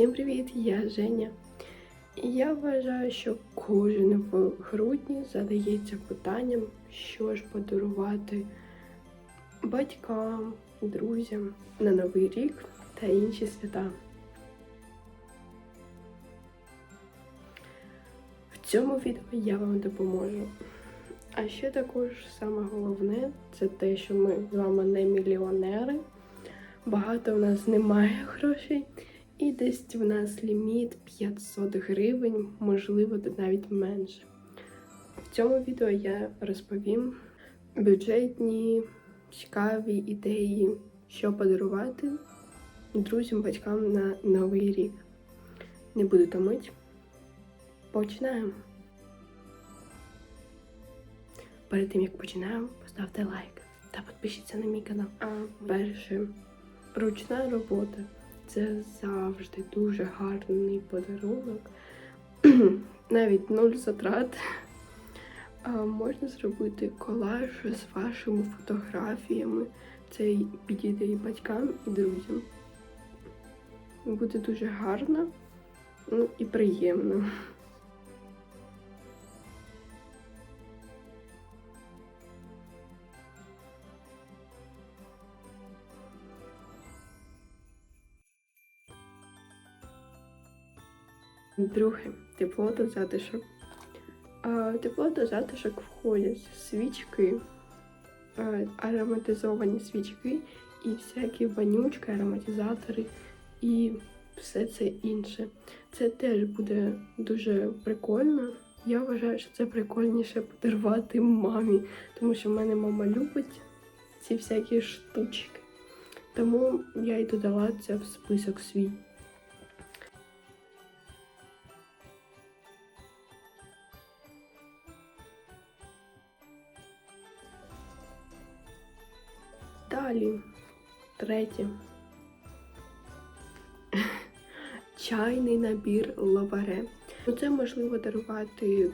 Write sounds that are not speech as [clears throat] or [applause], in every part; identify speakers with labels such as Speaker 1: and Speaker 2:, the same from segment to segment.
Speaker 1: Всім привіт! Я Женя. І я вважаю, що кожен в грудні задається питанням, що ж подарувати батькам, друзям на Новий рік та інші свята. В цьому відео я вам допоможу. А ще також саме головне це те, що ми з вами не мільйонери. Багато в нас немає [laughs] грошей. І десь в нас ліміт 500 гривень, можливо, навіть менше. В цьому відео я розповім бюджетні, цікаві ідеї, що подарувати друзям, батькам на Новий рік. Не буду томить. Починаємо. Перед тим як починаємо, поставте лайк та підпишіться на мій канал. А перше, ручна робота. Це завжди дуже гарний подарунок. [clears throat] Навіть нуль затрат. Можна зробити колаж з вашими фотографіями. Це підійде і батькам, і друзям. Буде дуже гарно ну, і приємно. Друге, тепло та затишок. А, Тепло та затишок входять свічки, а, ароматизовані свічки і всякі вонючки, ароматизатори і все це інше. Це теж буде дуже прикольно. Я вважаю, що це прикольніше подарувати мамі, тому що в мене мама любить ці всякі штучки. Тому я й додала це в список свій. Третє. Чайний набір лаваре. Ну, Це можливо дарувати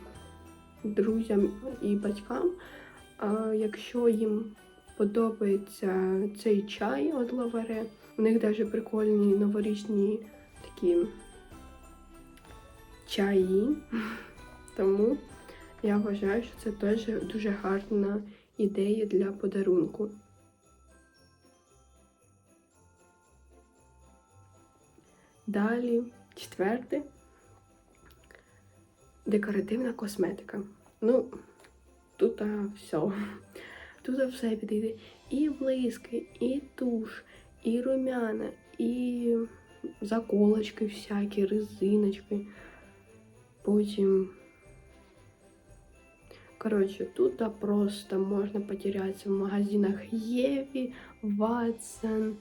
Speaker 1: друзям і батькам, якщо їм подобається цей чай від лаваре. У них навіть прикольні новорічні такі чаї. Тому я вважаю, що це теж дуже гарна ідея для подарунку. Далі, четверте, декоративна косметика. Ну, тут все. Тут все підійде. І блиски, і туш, і румяна, і заколочки всякі, резиночки. Потім. Коротше, тут просто можна потерятися в магазинах Єві, Ватсон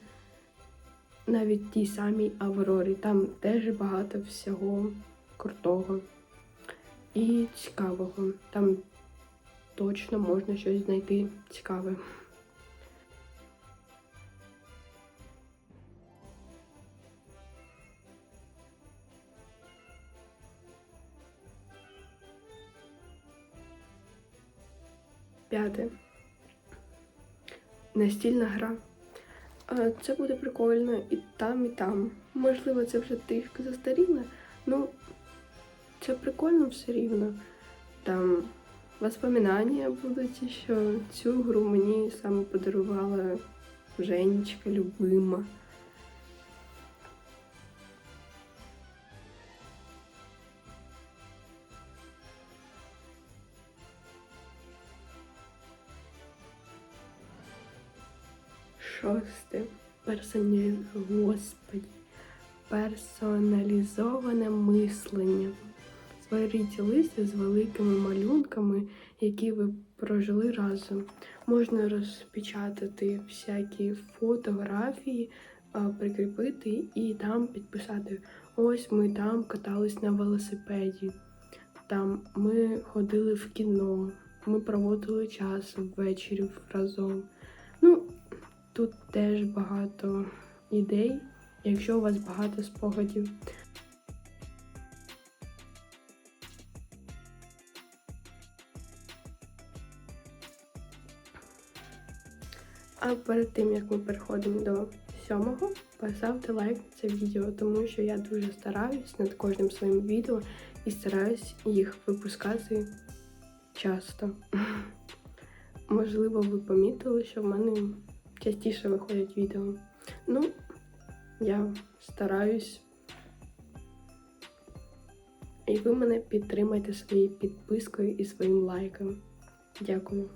Speaker 1: навіть тій самій Аврорі. Там теж багато всього крутого і цікавого. Там точно можна щось знайти цікаве. П'яте. Настільна гра. Це буде прикольно і там, і там. Можливо, це вже трішки застаріле, ну це прикольно все рівно. Там воспоминання будуть, що цю гру мені саме подарувала Женечка любима. Шосте. Персоні... Господи. Персоналізоване мислення. Створіть листи з великими малюнками, які ви прожили разом. Можна розпечатати всякі фотографії, прикріпити і там підписати. Ось ми там катались на велосипеді. Там ми ходили в кіно, ми проводили час ввечері разом. Тут теж багато ідей, якщо у вас багато спогадів. А перед тим, як ми переходимо до сьомого поставте лайк на це відео, тому що я дуже стараюсь над кожним своїм відео і стараюсь їх випускати часто. [laughs] Можливо, ви помітили, що в мене частіше виходять відео. Ну, я стараюсь. І ви мене підтримайте своєю підпискою і своїм лайком. Дякую.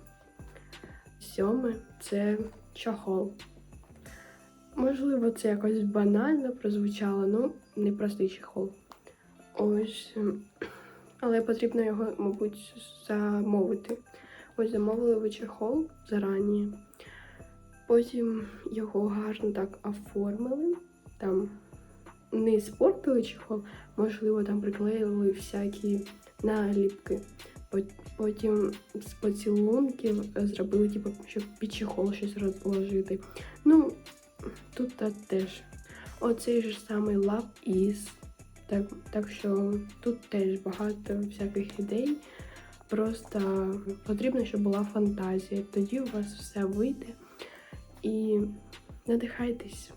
Speaker 1: Сьоме це чохол. Можливо, це якось банально прозвучало, ну, не простий чехол. Ось. Але потрібно його, мабуть, замовити. Ось замовили ви чехол зарані. Потім його гарно так оформили. Там не спортили чехол, можливо, там приклеїли всякі наліпки. Потім з поцілунків зробили, типу, щоб під чехол щось розложити. Ну, тут теж. Оцей же самий лав із. Так, так що тут теж багато всяких ідей. Просто потрібно, щоб була фантазія. Тоді у вас все вийде. І надихайтесь.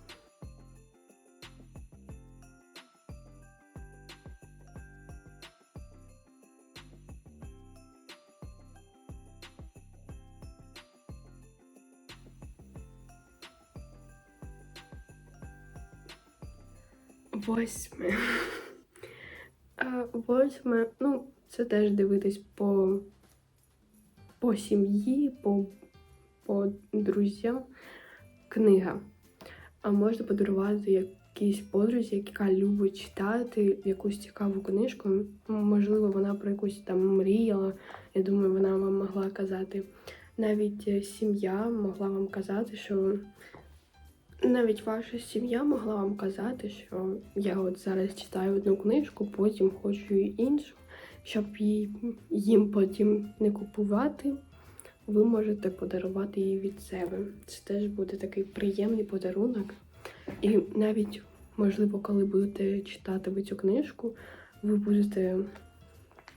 Speaker 1: Восьме. Восьме, ну, це теж дивитись по, по сім'ї, по, по друзям. Книга. А можна подарувати якійсь подрузі, яка любить читати якусь цікаву книжку. Можливо, вона про якусь там мріяла. Я думаю, вона вам могла казати. Навіть е, сім'я могла вам казати, що навіть ваша сім'я могла вам казати, що я от зараз читаю одну книжку, потім хочу іншу, щоб їм потім не купувати. Ви можете подарувати її від себе. Це теж буде такий приємний подарунок. І навіть, можливо, коли будете читати ви цю книжку, ви будете.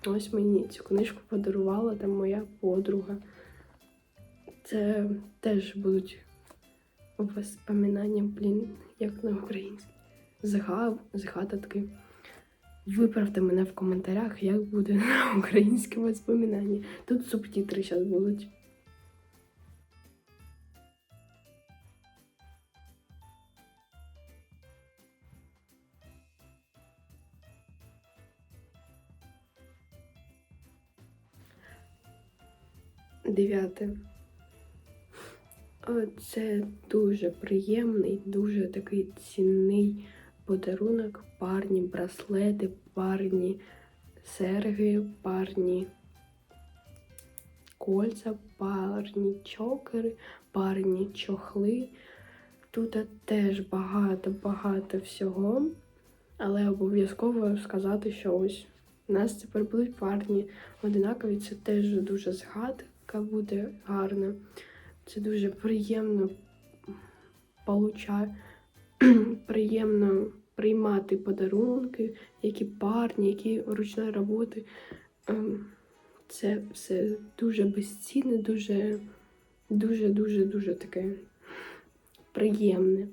Speaker 1: Ось мені цю книжку подарувала там моя подруга. Це теж будуть воспоминання, блін, як на українській. Згадатки. Виправте мене в коментарях, як буде [laughs] на українське воспоминання. Тут субтитри зараз будуть. Дев'яте. Це дуже приємний, дуже такий цінний подарунок. Парні браслети, парні серги, парні кольця, парні чокери, парні чохли. Тут теж багато-багато всього. Але обов'язково сказати, що ось у нас тепер будуть парні одинакові. Це теж дуже згадка буде гарна. Це дуже приємно получа... [clears throat] приємно приймати подарунки, які парні, які ручної роботи. Ем, Це все дуже безцінне, дуже, дуже, дуже, дуже таке приємне.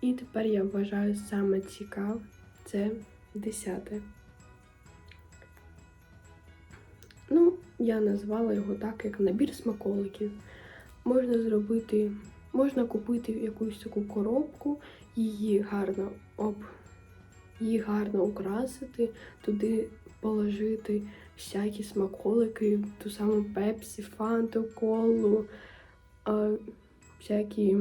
Speaker 1: І тепер я вважаю саме цікаве це десяте. Ну, я назвала його так, як набір смаколиків. Можна зробити, можна купити якусь таку коробку, її гарно об, її гарно украсити, туди положити всякі смаколики, ту саму пепсі, фанту, колу, всякі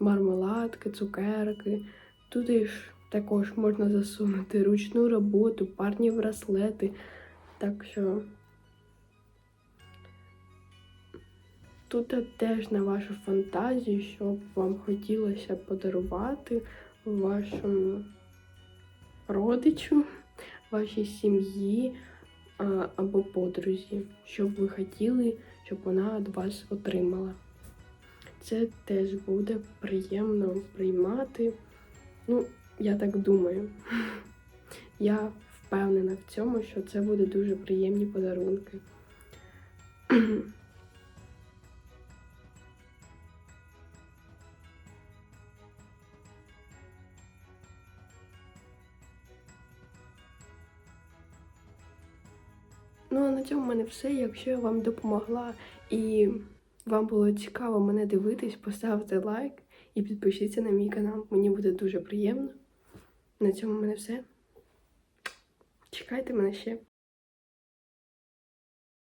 Speaker 1: мармеладки, цукерки. Туди ж також можна засунути ручну роботу, парні браслети. Так що тут теж на вашу фантазію, що б вам хотілося подарувати вашому родичу, вашій сім'ї, або подрузі, що б ви хотіли, щоб вона від вас отримала. Це теж буде приємно приймати. Ну, я так думаю. [laughs] Я впевнена в цьому, що це буде дуже приємні подарунки. [clears throat] Ну, а на цьому в мене все. Якщо я вам допомогла і вам було цікаво мене дивитись, поставте лайк і підпишіться на мій канал. Мені буде дуже приємно. На цьому в мене все. Чекайте мене ще.